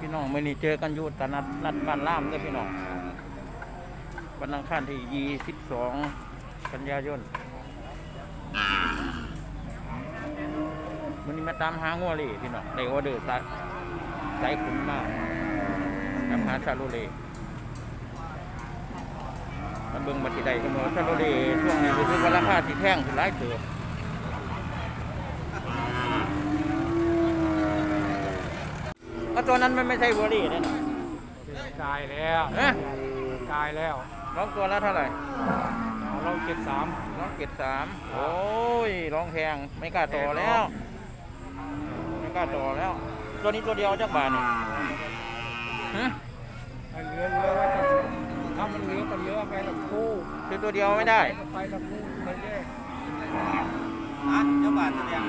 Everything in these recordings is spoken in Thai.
พี่น้องมื่อนี้เจอกันอยู่ตลาดนัดบ้านล่ามเด้อพี่น้องวันอังคารที่ 22 กันยายนมื่อนี้มาตามหางัวเลยพี่น้องได้ออเดอร์สัตว์สายขุนมากตามหาชาโลเลมาเบิ่งมาที่ใดก็มาชาโลเลช่วงนี้รู้สึกว่าราคาสิแพงขึ้นหลายเติบ ตัวนั้นมันไม่ใช่วอรี่แน่นอนกายแล้วเอ๊ะกายแล้วร้องตัวละเท่าไหร่ของเราเจ็ดสามร้องเจ็ดสามโอ้ยร้องแพงไม่กล้าต่อแล้ว ไม่กล้าต่อแล้ว ตัวนี้ตัวเดียวจักบาทนี่ฮะมันเหลือเหลือไว้แต่ถ้ามันเหลือก็เหลือไปละคู่คือตัวเดียวไม่ได้ไปละคู่ไปเรื่อยอะเจ้าบาทตัวเดียว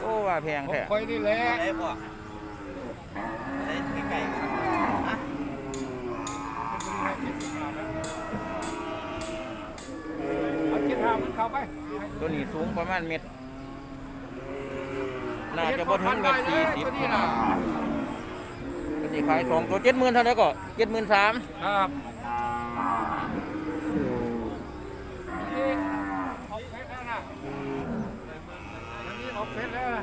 โอ้ว่าแพงผมแท้คอยนี่แหละ ตัวนี้สูงประมาณเม็ดน่าจะบ่ถึงเม็ดสี่สิบตัวนี้นะตัวนี้ขายสองตัวเจ็ดหมื่นเท่าไหร่ก็เจ็ดหมื่นสามครับนี่ออกเฟสแล้วนะอันนี้ออกเฟสแล้วนะ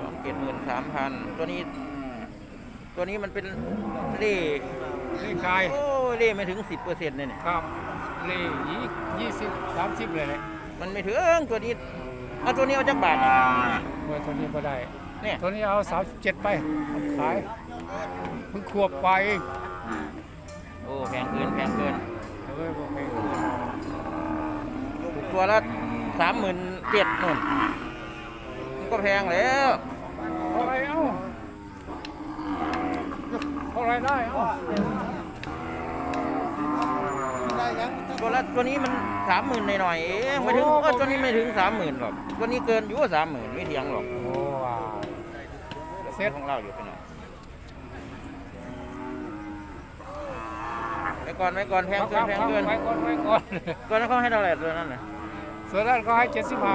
สองเจ็ดหมื่นสามพันตัวนี้ ตัวนี้มันเป็นเล่ นี่กายโอ้ยเล่ไม่ถึงสิบเปอร์เซ็นต์เลยเนี่ยครับนี่ยี่ยี่สิบสามสิบเลยแหละมันไม่ถึงตัวนี้เอาตัวนี้เอาจักบาทเนี่ยเมื่อตัวนี้ก็ได้เนี่ยตัวนี้เอาสามเจ็ดไปเอาขายเพิ่งขวบไปเองโอ้แพงเกินแพงเกินเฮ้ยบอกเองถูกตัวละสามหมื่นเจ็ดนู่นมันก็แพงแล้วเท่าไรเอ้าเท่าไรได้เอ้า ตัวละตัวนี้มันสามหมื่นหน่อยๆเองไม่ถึงเออตัวนี้ไม่ถึงสามหมื่นหรอกตัวนี้เกินอยู่สามหมื่นไม่เทียงหรอกโอ้ว้าวเซ็ตของเราอยู่พี่น้องไปก่อนไปก่อนแพงเกินแพงเกินไว้ก่อนไว้ก่อนตัวนั้นเขาให้เท่าไหร่ตัวนั้นน่ะส่วนนั้นก็ให้เจ็ดสิบห้า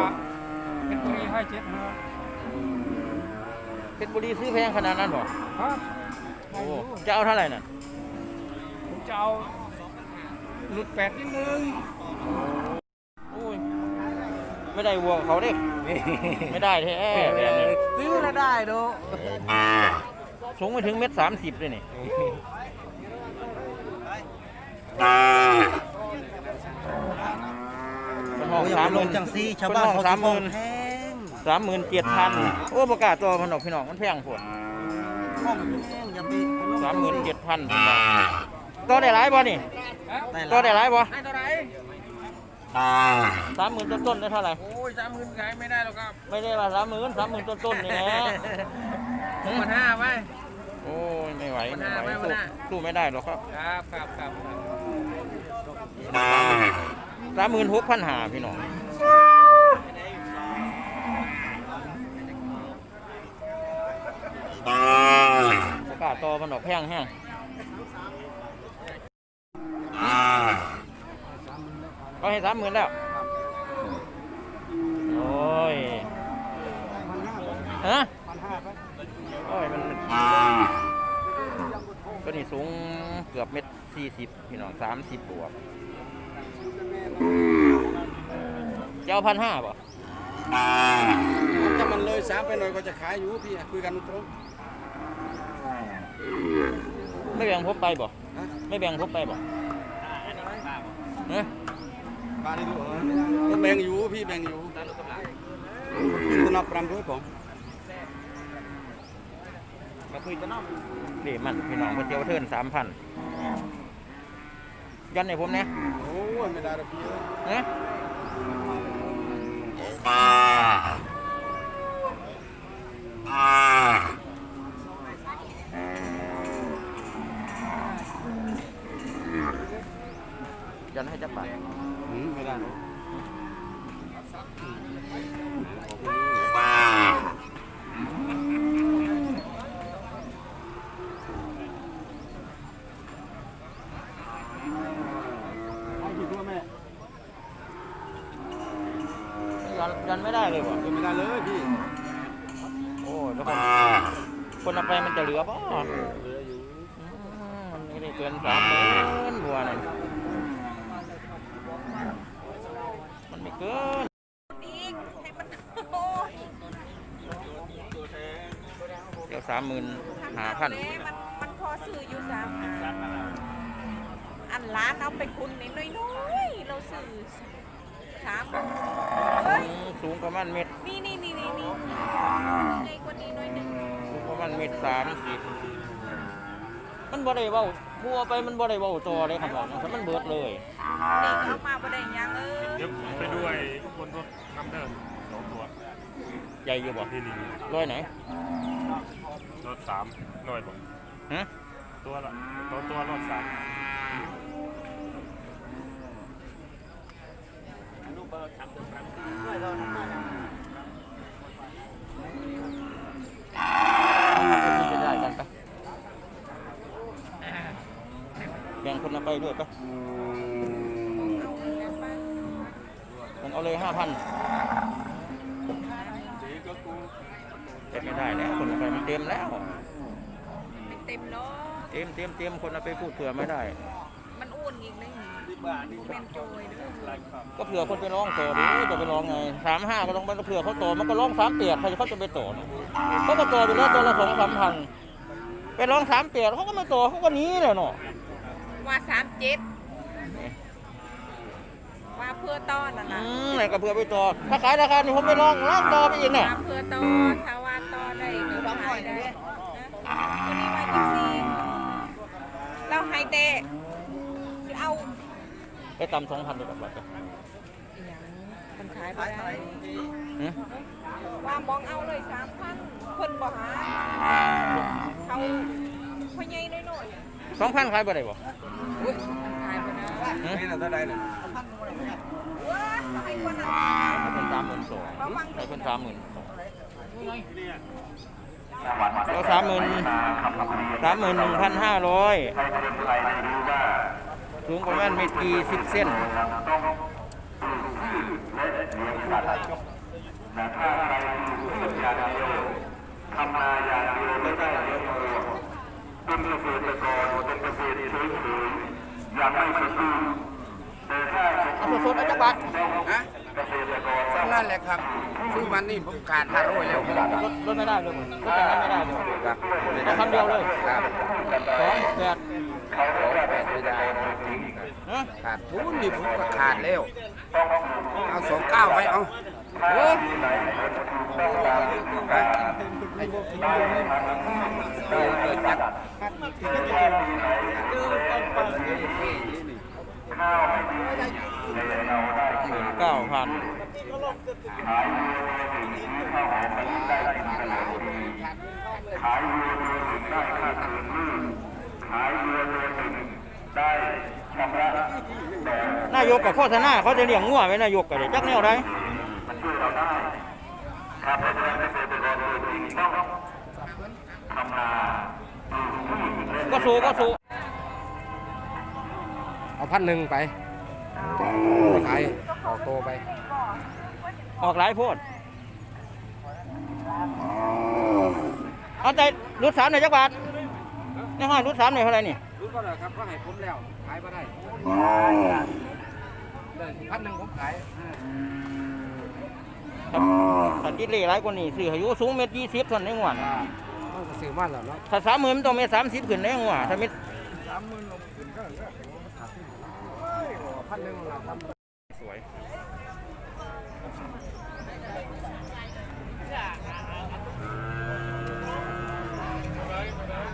เป็นบุรีให้เจ็ดห้าเพชรบุรีซื้อแพงขนาดนั้นหรอครับโอ้จะเอาเท่าไหร่น่ะผมจะเอา หลุดแปดนิดนึงโอ้ยไม่ได้วัวเขาเด้ไม่ได้แท้แบบนี้ซื้อแล้วได้ดูสูงไปถึงเม็ดสามสิบเลยนี่เป็นห้องสามหมื่นจังซี่ชาวบ้านเขาสามหมื่นแพงสามหมื่นเจ็ดพันโอ้ประกาศตัวพนอกพี่น้องมันแพงผดห้องแพงอย่าไปสามหมื่นเจ็ดพันตัวได้หลายบ่นี่ได้ ตัวได้หลายบ่ให้เท่าไหร่สามหมื่นต้นๆได้เท่าไหร่ โอ้ยสามหมื่นขายไม่ได้หรอกครับไม่ได้ว่าสามหมื่นสามหมื่นต้นๆนี่แหละหมื่นห้าไปโอ้ยไม่ไหววันหไม่น้าไหวไว้วันสู้หน้าสู้ไม่ได้หรอกครับครับ ครับครับครับสามหมื่นหกพันหาพี่น้องประกาศตัวมันดอกแพงแห้ง ก็ให้สามหมื่นแล้ว โอ้ยฮะโอ้ยมันก็นี่สูงเกือบเม็ดสี่สิบพี่น้องสามสิบบวกจะเอาพันห้าป่ะถ้ามันเลยสามไปหน่อยก็จะขายอยู่พี่คุยกันตรงไม่แบ่งพบไปบ่ ไม่แบ่งพบไปบ่เฮ้ยบ้านนี้ดูก็แบ่งอยู่พี่แบ่งอยู่ตัวนับรำด้วยผมมาคุยกันเนาะนี่มันพี่น้องเพิ่นเที่ยวเทิร์นสามพันยันให้ผมเนี่ยโอ้ยไม่ได้หรอกพี่เนะยันให้จักบาท ไม่ได้ห รอกเอากี่ตัวแม่ไม่ได้เลยว่ะไม่ได้เลยพี่โอ้ยแล้วคนคนเอาไปมันจะเหลือป่ะมันไม่ได้เกินสามหมื่นบัวนั่นมันไม่เกิน อีกให้มันโอ้ย เดี๋ยว สามหมื่นห้าพันเลยมันมันพอซื้ออยู่สามอันร้านเอาไปคุณนิดน้อยๆเราซื้อสามเฮ้ยสูงประมาณเม็ดนี่นี่นี่นี่นี่ในกว่านี้หน่อยหนึงสูงประมาณเม็ดสามสิบมันบ่ได้เว้าบัวไปมันบ่ได้เว้าต่อเลยครับว่ามันเบิดเลยเด็กเอามาบ่ได้หยังเออเดี๋ยวไปด้วยบนรถน้ำเดินสองตัว ใหญ่อยู่บ่ที่นี่ร้อยไหนรถสามหน่อยบอกฮะตัวละตัวตัวรถสามจะได้กันปะแบ่งคนละไปด้วยปะเอาเงินไปมันเอาเลยห้าพัน แต่ไม่ได้แล้วคนละไปมันเต็มแล้ว ไม่เต็มเนาะเต็มเต็มเต็มคนละไปพูดเผื่อไม่ได้ มันอ้วนอีกเลยนี่เป็นโจยเด้อก็เผื่อคนไปร้องต่อดิจะไปร้องไงสามห้าก็ต้องไปเผื่อเขาต่อมันก็ร้องสามเปียกใครเขาจะไปต่อเนอะเขาก็ต่อไปแล้วตัวละสองสามพันไปร้องสามเปียกเขาก็ไม่ต่อเขาก็หนีเลยเนาะว่าสามเจ็ดว่าเพื่อต้อนน่ะอืนะมไหนก็เผื่อไปต่อ ถ้าขายราคานี่ผมไปร้องร้องต่อไปอีกเนี่ยว่าเพื่อต้อถ้าว่าต้อได้ก็ขายได้นะตัวนี้ว่าจังซี่เราให้เตะสิเอาไปตำสองพันเลยแบบว่าอหย่างมันขายบ่ได้หือว่ามองเอาเลยสามพันคนบ่หาเขาพ่อใหญ่น้อยสองพันขายบ่ได้บ่ๆอุ้ยมันขายบ่ได้หือนี่น่ะเท่าไหร่น่ะว้า ให้คนนั้นเป็นสามหมื่นสองให้เป็นสามหมื่นสองเดี๋ยวสามหมื่นสามหมื่นหนึ่งพันห้าร้อยสูงประมาณเมตรกี่สิบเซนทำนาอย่างเดียวไม่ได้เลี้ยงวัวเป็นเกษตรกรเป็นเกษตรเฉยๆยังไม่สมบูรณ์ เอาบูรณ์สดๆเอาจักบาทฮะเกษตรกรสำนั่นแหละครับซื้อมันนี่ผมขาดห้าร้อยแล้วครับลดลดไม่ได้เลยลดแต่นั้นไม่ได้เลยครับเอาคำเดียวเลยครับสองแปดร้อยแปดไม่ได้ฮะขาดทุนนี่ผมก็ขาดแล้วเอาสองเก้าไปเอาโอ้ยฮะไอ้เออเกิดจาก หมื่นเก้าพันขายวัวตัวหนึ่งได้ค่าเกินมือขายวัวตัวหนึ่งได้ชำระแต่นายกกับโฆษณาเขาจะเลี้ยงงัวไว้นายกกันเลยจักแนวใดมันช่วยเราได้ถ้าเป็นเกษตรกรตัวจริงต้องทำนาปลูกพืชและก็สู้ก็สู้ เอาพันหนึ่งไปขายออกโตไป ออกหลายโพดเอาใจรุดสามหน่อยจักบาทนี่ห้อยรุดสามหน่อยเท่าไหร่นี่รู้ก็เลยครับก็ให้ผมแล้วขายมาได้เลยพันหนึ่งผมขายครับถ้ากินเล่หลายกว่านี้ซื้ออายุสูงเมตรยี่สิบเท่านั้นเองว่ะต้องซื้อมาแล้วเนาะถ้าสามหมื่นมันต้องเมตรสามสิบขึ้นได้ยังว่ะถ้าเมตรสามหมื่นลงทุนก็เหลือ พันหนึ่งเราทำสวย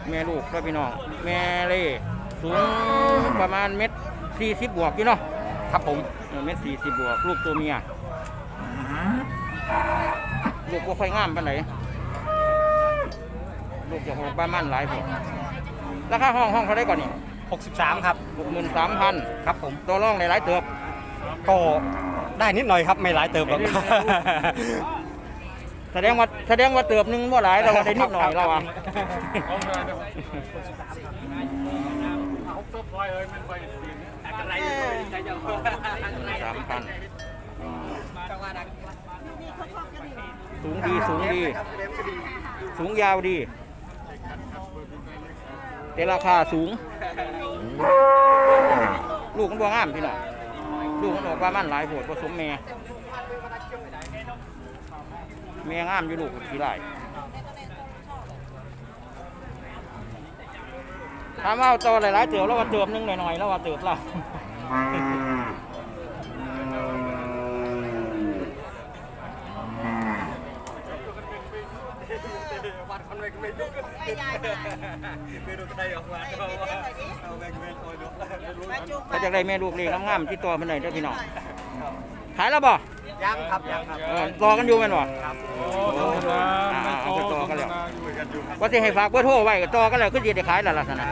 แม่ลูกครับพี่น้อง แม่เล่สูงประมาณเมตรสี่สิบบวกอยู่เนาะครับผมเออเมตรสี่สิบบวกลูกตัวเมียลูกก็ค่อยงามปานไหนลูกจะหกบ้านมั่นหลายพวกราคาห้องห้องเขาได้ก่อนนี่ 63 ครับ หกหมื่นสามพันครับผมตัวร่องในหลายเติบก็ได้นิดหน่อยครับไม่หลายเติมหรอก แสดงว่าแสดงว่าเติบหนึงว่าหลายเราได้นิดหน่อยเราอะ สามพันสูงดีสูงดี สูงยาวดี แต่ราคาสูง ลูกมันบ่งามพี่น้องลูกมันบอกว่ามันหลายโหดผสมแม่แม่งามอยู่ลูกกี่ไรถ้าเอาตัวหลายๆเติบแล้วว่าเติบนึงหน่อยๆแล้วว่าเติบเรา ถ้าอยากได้แม่ลูกเลี้ยงงามๆที่ตัวมันหน่อยเด้อพี่น้องขายแล้วบ่ยังครับยังครับรอกันอยู่แม่นบ่โอ้โหนะมันเอาไปต่อกันแล้วอยู่กันอยู่ว่าสิให้ฝากเบอร์โทรไว้ก็ต่อกันแล้วคือสิได้ขายแล้วล่ะซั่นน่ะ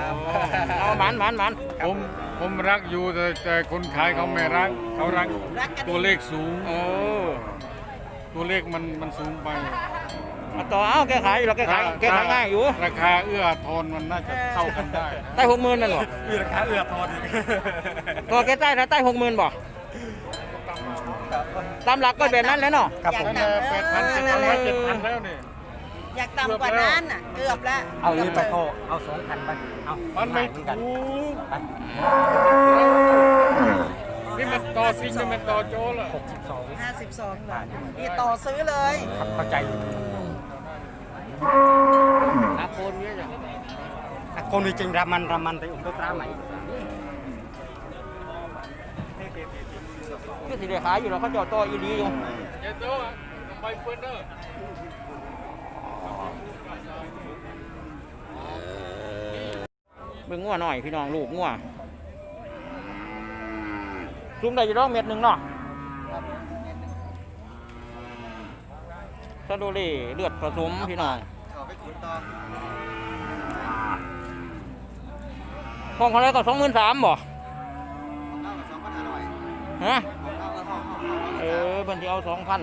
เอาหมันหมันหมันผมผมรักอยู่แต่แต่คนขายเขาไม่รักเขารักตัวเลขสูงเออตัวเลขมันมันสูงไป มาต่อเอาแกขายอยู่แล้วแกขายแกขายง่ายอยู่ราคาเอื้อทนมันน่าจะเท่ากันได้นะใต้หกหมื่นนั่นบ่เอือขาเอือทอนอีกต่อแกใต้นะใต้หกหมื่นบ่ตามหลักก็แบบนั้นแหล้วเนาะครับผมนั่นแหละแปดพันเจ็ดพันเจ็ดพันแล้วนี่ อยากต่ำกว่านั้นน่ะเกือบแล้วเอานี้ไปโทรเอาสองพันไป เอามันไม่เหมือนกันถูกไปนี่มันต่อซิงนี่มันต่อโจละหกสิบสองห้าสิบสองบาทนี่ต่อซื้อเลย ครับเข้าใจอยู่ อาโคนเนี่ยจ้ะอะคนจริงรามันรามันแต่อุ้มตัวตราใหม่คือสิได้ขายอยู่แล้วเขาเจาะต่ออีดีอยู่เจ็ดโตะไปเปิ้นเดอเบิ่งงัวหน่อยพี่น้องลูกงัวสูงได้อยู่ร้องเม็ดหนึ่งเนาะ ซาโดเล่เลือดผสมพี่น้องเอาไปขุดต่อห้องเขาแล้วก็สองหมื่นสามบ่เอากับสองพันห้าร้อยฮะเอากับห้องห้องห้องเออเพิ่นสิเอาสองพัน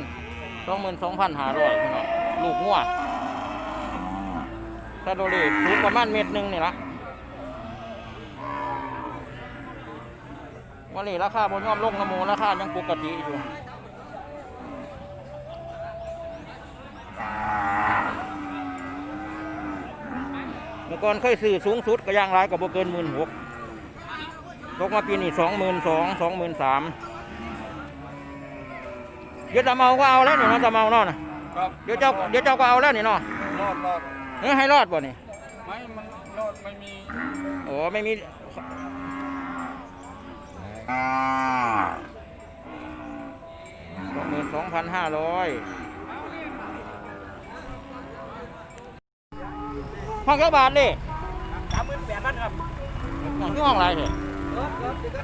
สองหมื่นสองพันห้าร้อยพี่น้องลูกงัวซาโดเล่สูงประมาณเม็ดหนึ่งนี่ละวันนี้ราคาบนยอมลงนะโมราคายังปกติอยู่ เมื่อก่อนเคยซื้อสูงสุดก็ย่างรายกับโบเกินหมื่นหกตกมาปีนี้สองหมื่นสองสองหมื่นสามเดี๋ยวจะเมาก็เอาแล้วนี่เนาะจะเมาเนาะนะครับเดี๋ยวเจ้าเดี๋ยวเจ้าก็เอาแล้วนี่เนาะรอดรอดเฮ้ยให้รอดบ่นี่ไม่มันรอดไม่มีโอ้ไม่มีสองหมื่นสองพันห้าร้อย ห้องเท่าบาทเลยสามหมื่นแปดพันครับห้องที่ห้องไรเนี่ย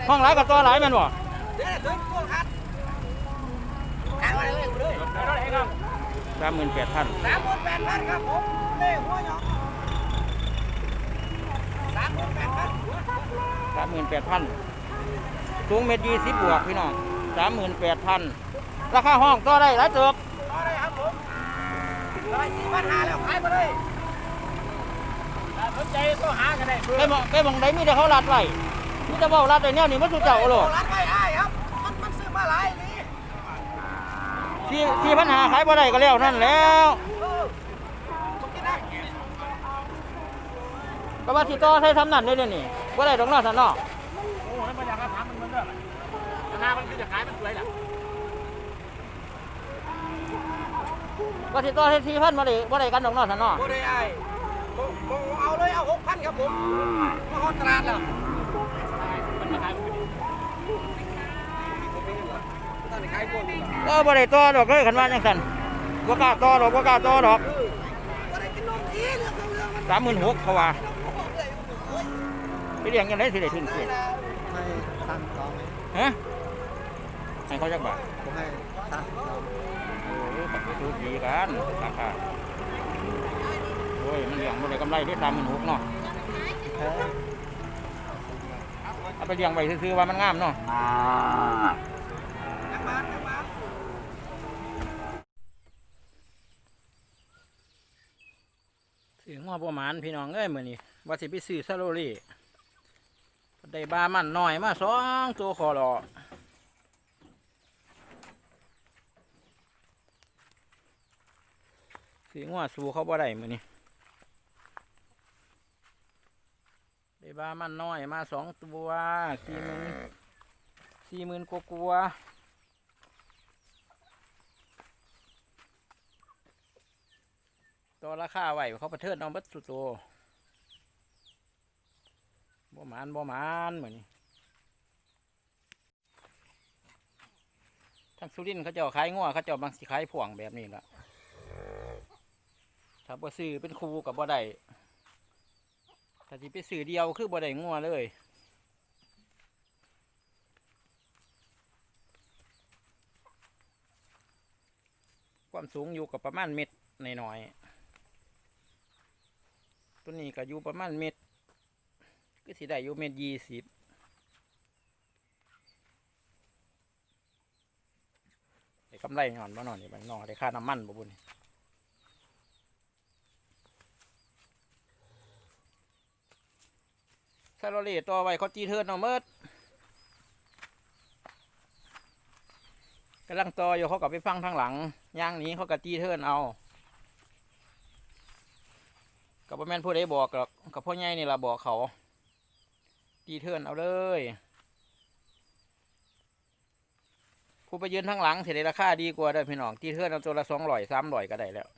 ห้องไรกับตัวไรแมันบ่เดี๋ยวถึงพวกครับทางอะไรเลยเลยเท่าไหร่ครับสามหมื่นแปดพันสามหมื่นแปดพันครับผมเล่หัวหยองสามหมื่นแปดพันสามหมื่นแปดพันสูงเมตรยี่สิบบวกพี่น้องสามหมื่นแปดพันราคาห้องก็ได้หลายเติบเอาเลยครับผมร้อยสี่พันห้าแล้วขายไปเลยถ้าส นใจก็หากันได้ไปมองไปมองใดมีแต่เขาลัดไว้มีแต่เว่าลัดไว้แนวนี้มันสุดเจ้าโลดร้านไว้ได้ครับ มันมันซื้อมาหลายนี่สี่สี่พันหาขายบ่ได้ก็แล้วนั่นแล้วเออผมกินได้ก็ว่าสิต่อใช้ทำนั่นเลยเดี๋ยวนี่บ่ได้ดอกเนอสันเนอโอ้นั่นมันอยากจะถามมันเหมือนเดิมหน้ามันคือจะขายมันสวยแหละว่าสิต่อใช้สี่พันบ่ได้บ่ได้กันดอกเนอสันเนอโอ้ได้ไอ้ ผมผมเอาเลยเอาหกพันครับผมมาฮอดตลาดแล้วมันมาขายมันก็ดีตอนนี้ขายพวกนี้เออบ่ได้ต่อดอกเลยคันว่าจังซั่นบ่กล้าต่อดอกบ่กล้าต่อดอกก็ได้กินนมทีเรื่องเรื่องมันสามหมื่นหกเขาว่าไปเลี้ยงยังไงสิได้ทุนเกินให้สั่งสองฮะให้เขาจักบาทผมให้สั่งสองโอ้ยมันก็สูสีกันราคาโอ้ยมันเลี้ยงบ่ได้กำไรได้สามหมื่นหกเนาะแพ้เอาไปเลี้ยงไว้ซื้อๆว่ามันงามเนาะถึงว่าประมาณพี่น้องเอ้ยมื้อนี้ว่าสิไปซื้อซาโลลี่ได้บามันน้อยมาสองตัวคอรอสีงัวสูเขาบ่ได้มือนี่ ได้บ้ามันน้อยมาสองตัวสี่หมื่นสี่หมื่นกกลัวตัวราคาไหวเขาประเทิดน้องบัดสุดโตบ่หมานบ่หมานเหมือนนี้ทางสุรินเขาเจ้าขายงัวเขาเจ้าบางสิขายพ่วงแบบนี้ละถ้าบ่ซื้อเป็นครูกับบ่ได้ ถ้าสิไปซื้อเดียวคือบ่ได้งัวเลย ความสูงอยู่กับประมาณเม็ดหน่อยๆตัวนี้ก็อยู่ประมาณเม็ดก็สิได้อยู่เม็ดยี่สิบได้กำไรหย่อนบ่หน่อยนี่บางนอได้ค่าน้ำมันบ่บุญ ซาโรเลต่อไว้เขาจีเทิร์นเอาเมิดกำลังต่ออยู่เขากับไปฟังทางหลังย่างนี้เขากับจีเทิร์นเอากับพ่อแม่ผู้ใดบอกหรอกกับพ่อใหญ่นี่ละบอกเขาจีเทิร์นเอาเลย ผู้ไปยืนทางหลังเสียราคาดีกว่าเด้อพี่น้องจีเทิร์นเอาตัวละสองร้อยสามร้อยก็ได้แล้ว